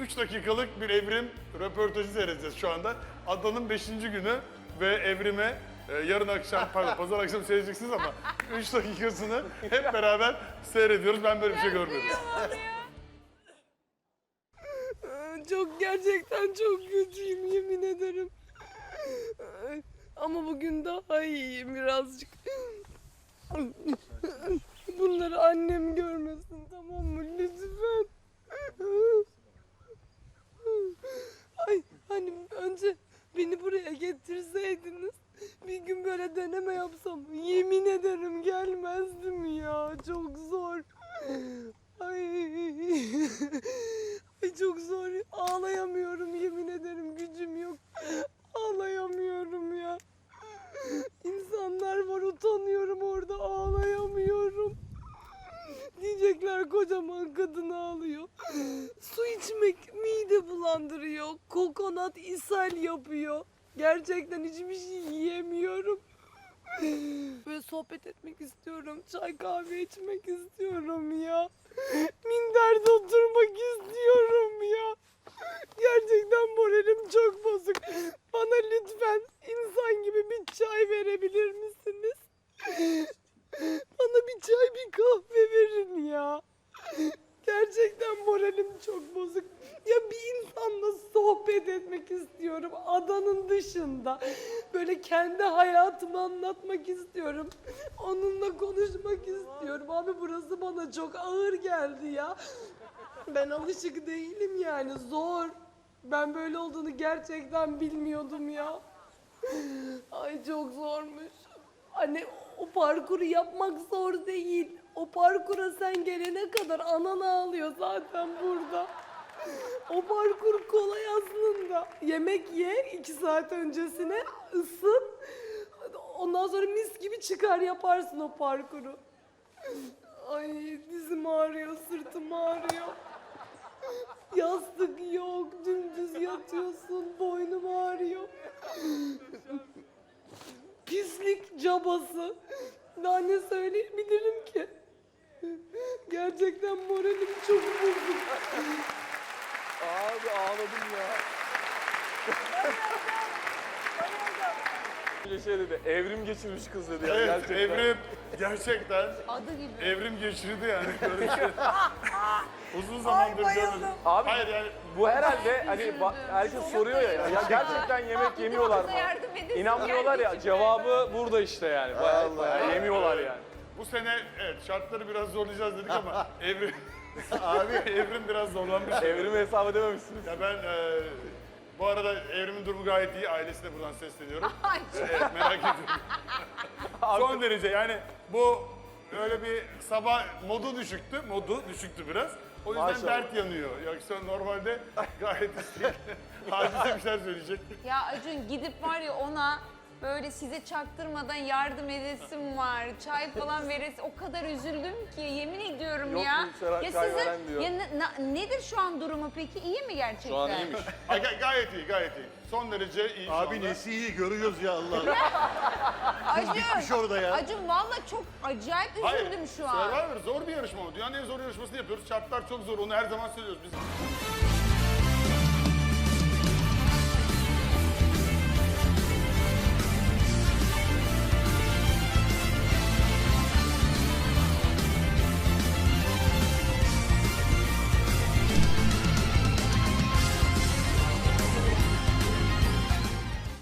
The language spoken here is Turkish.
3 dakikalık bir evrim röportajı seyredeceğiz şu anda. Adanın 5. günü ve evrime e, yarın akşam, pardon pazar akşam seyredeceksiniz ama 3 dakikasını hep beraber seyrediyoruz. Ben böyle bir şey görmedim. Çok gerçekten çok kötüyüm yemin ederim. Ama bugün daha iyiyim birazcık. Bunları annem görmesin tamam mı lütfen. Ay hani önce beni buraya getirseydiniz bir gün böyle deneme yapsam yemin ederim gelmezdim ya çok zor. Ay. Ay çok zor. Ağlayamıyorum yemin ederim gücüm yok. Ağlayamıyorum ya. İnsanlar var utanıyorum orada ağlayamıyorum. Diyecekler kocaman kadın ağlıyor. Su içmek mide bulandırıyor. Kokonat ishal yapıyor. Gerçekten hiçbir şey yiyemiyorum. Böyle sohbet etmek istiyorum. Çay kahve içmek istiyorum ya. Minderde oturmak istiyorum ya. Gerçekten moralim çok bozuk. Bana lütfen insan gibi bir çay verebilir misiniz? Bana bir çay bir kahve verin ya. Gerçekten moralim çok bozuk. Ya bir insanla sohbet etmek istiyorum adanın dışında. Böyle kendi hayatımı anlatmak istiyorum. Onunla konuşmak istiyorum. Abi burası bana çok ağır geldi ya. Ben alışık değilim yani zor. Ben böyle olduğunu gerçekten bilmiyordum ya. Ay çok zormuş. Hani o parkuru yapmak zor değil. O parkura sen gelene kadar anan ağlıyor zaten burada. O parkur kolay aslında. Yemek ye iki saat öncesine ısın. Ondan sonra mis gibi çıkar yaparsın o parkuru. Ay dizim ağrıyor, sırtım ağrıyor. Yastık yok, dümdüz yatıyorsun, boynum ağrıyor. Pislik cabası. Daha ne söyleyebilirim ki? Gerçekten moralim çok bozuk. Abi ağladım ya. Bir şey dedi, evrim geçirmiş kız dedi ya Evet, gerçekten. evrim gerçekten Adı gibi. evrim geçirdi yani. Böyle şey. Uzun zamandır görmedim. Abi Hayır yani bu herhalde hani ba- herkes soruyor ya, ya gerçekten yemek yemiyorlar mı? Yardım İnanmıyorlar ya, cevabı burada işte yani. Bayağı, bayağı yemiyorlar yani. bu sene evet şartları biraz zorlayacağız dedik ama evrim abi evrim biraz zorlanmış. Evrimi hesap edememişsiniz. Ya ben e, bu arada evrimin durumu gayet iyi. Ailesine buradan sesleniyorum. Ay, Evet, merak ediyorum. Son derece yani bu öyle bir sabah modu düşüktü. Modu düşüktü biraz. O yüzden Maşallah. dert yanıyor. Yoksa normalde gayet istekli. Hadise bir şeyler söyleyecek. Ya Acun gidip var ya ona böyle size çaktırmadan yardım edesim var. Çay falan veresin. O kadar üzüldüm ki yemin ediyorum Yok ya. Serhat ya çay veren diyor. ya ne- na- nedir şu an durumu peki? İyi mi gerçekten? Şu an iyiymiş. Ga- gayet iyi, gayet iyi. Son derece iyi şu Abi anda. nesi iyi görüyoruz ya Allah. Acun, orada ya. Acun valla çok acayip Hayır, üzüldüm şu an. Survivor zor bir yarışma o. Dünyanın en zor yarışmasını yapıyoruz. Şartlar çok zor. Onu her zaman söylüyoruz biz.